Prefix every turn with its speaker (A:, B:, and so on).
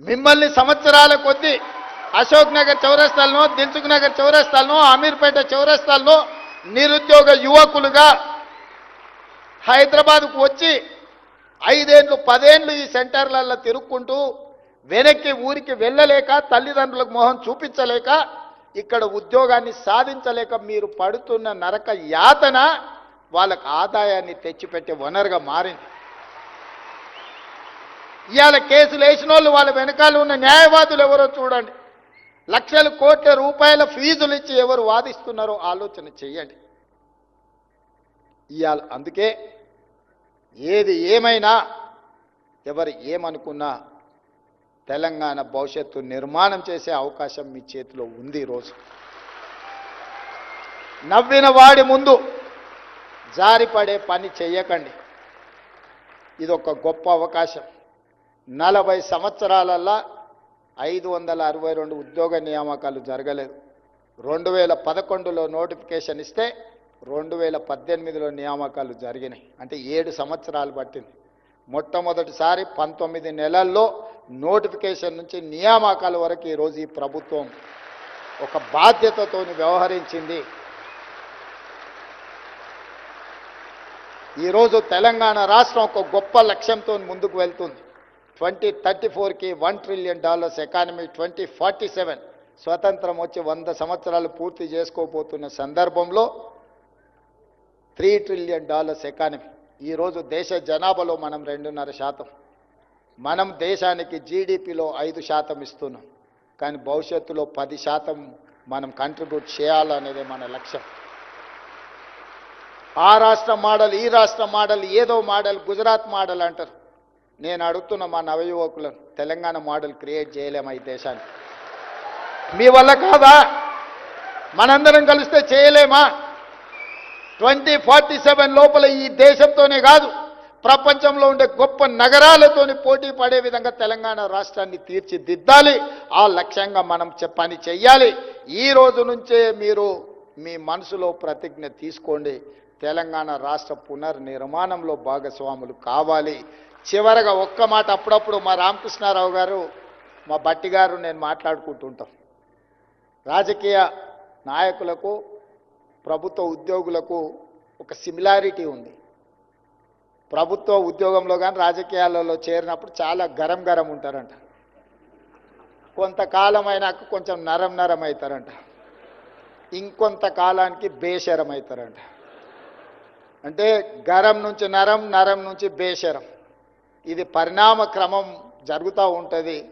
A: మిమ్మల్ని సంవత్సరాల కొద్దీ అశోక్ నగర్ చౌరస్తాలను దిల్సుఖ్ నగర్ చౌరస్తాలను అమీర్పేట చౌరస్తాలను నిరుద్యోగ యువకులుగా హైదరాబాద్కు వచ్చి ఐదేండ్లు పదేండ్లు ఈ సెంటర్లలో తిరుక్కుంటూ వెనక్కి ఊరికి వెళ్ళలేక తల్లిదండ్రులకు మొహం చూపించలేక ఇక్కడ ఉద్యోగాన్ని సాధించలేక మీరు పడుతున్న నరక యాతన వాళ్ళకు ఆదాయాన్ని తెచ్చిపెట్టే వనరుగా మారింది. ఇవాళ కేసులు వేసిన వాళ్ళు వాళ్ళ వెనకాల ఉన్న న్యాయవాదులు ఎవరో చూడండి. లక్షల కోట్ల రూపాయల ఫీజులు ఇచ్చి ఎవరు వాదిస్తున్నారో ఆలోచన చెయ్యండి ఇవాళ అందుకే ఏది ఏమైనా ఎవరు ఏమనుకున్నా తెలంగాణ భవిష్యత్తు నిర్మాణం చేసే అవకాశం మీ చేతిలో ఉంది ఈరోజు నవ్విన వాడి ముందు జారిపడే పని చెయ్యకండి ఇది ఒక గొప్ప అవకాశం. నలభై సంవత్సరాలల్లా ఐదు వందల అరవై రెండు ఉద్యోగ నియామకాలు జరగలేదు. రెండు వేల పదకొండులో నోటిఫికేషన్ ఇస్తే రెండు వేల పద్దెనిమిదిలో నియామకాలు జరిగినాయి. అంటే ఏడు సంవత్సరాలు పట్టింది. మొట్టమొదటిసారి పంతొమ్మిది నెలల్లో నోటిఫికేషన్ నుంచి నియామకాల వరకు ఈరోజు ఈ ప్రభుత్వం ఒక బాధ్యతతోని వ్యవహరించింది. ఈరోజు తెలంగాణ రాష్ట్రం ఒక గొప్ప లక్ష్యంతో ముందుకు వెళ్తుంది. ట్వంటీ థర్టీ ఫోర్కి one trillion dollars economy twenty forty seven స్వతంత్రం వచ్చి వంద సంవత్సరాలు పూర్తి చేసుకోబోతున్న సందర్భంలో త్రీ ట్రిలియన్ డాలర్స్ ఎకానమీ. ఈరోజు దేశ జనాభాలో మనం రెండున్నర శాతం. మనం దేశానికి జీడిపిలో ఐదు శాతం ఇస్తున్నాం. కానీ భవిష్యత్తులో పది శాతం మనం కంట్రిబ్యూట్ చేయాలనేదే మన లక్ష్యం. ఆ రాష్ట్ర మోడల్ ఈ రాష్ట్ర మోడల్ ఏదో మోడల్ గుజరాత్ మోడల్ అంటారు. నేను అడుగుతున్న మా నవయువకులను తెలంగాణ మోడల్ క్రియేట్ చేయలేమా ఈ దేశాన్ని మీ వల్ల కాదా? మనందరం కలిస్తే చేయలేమా? ట్వంటీ ఫార్టీ సెవెన్ లోపల ఈ దేశంతోనే కాదు ప్రపంచంలో ఉండే గొప్ప నగరాలతోని పోటీ పడే విధంగా తెలంగాణ రాష్ట్రాన్ని తీర్చిదిద్దాలి. ఆ లక్ష్యంగా మనం చెప్పని పని చెయ్యాలి. ఈ రోజు నుంచే మీరు మీ మనసులో ప్రతిజ్ఞ తీసుకోండి. తెలంగాణ రాష్ట్ర పునర్నిర్మాణంలో భాగస్వాములు కావాలి. చివరగా ఒక్క మాట అప్పుడప్పుడు మా రామకృష్ణారావు గారు మా బట్టి గారు నేను మాట్లాడుకుంటుంటాం రాజకీయ నాయకులకు ప్రభుత్వ ఉద్యోగులకు ఒక సిమిలారిటీ ఉంది. ప్రభుత్వ ఉద్యోగంలో కానీ రాజకీయాలలో చేరినప్పుడు చాలా గరం గరం ఉంటారంట. కొంతకాలం అయినాక కొంచెం నరం నరం అవుతారంట ఇంకొంత కాలానికి బేషరం అవుతారంట అంటే గరం నుంచి నరం నరం నుంచి బేషరం. ఇది పరిణామ క్రమం జరుగుతూ ఉంటుంది.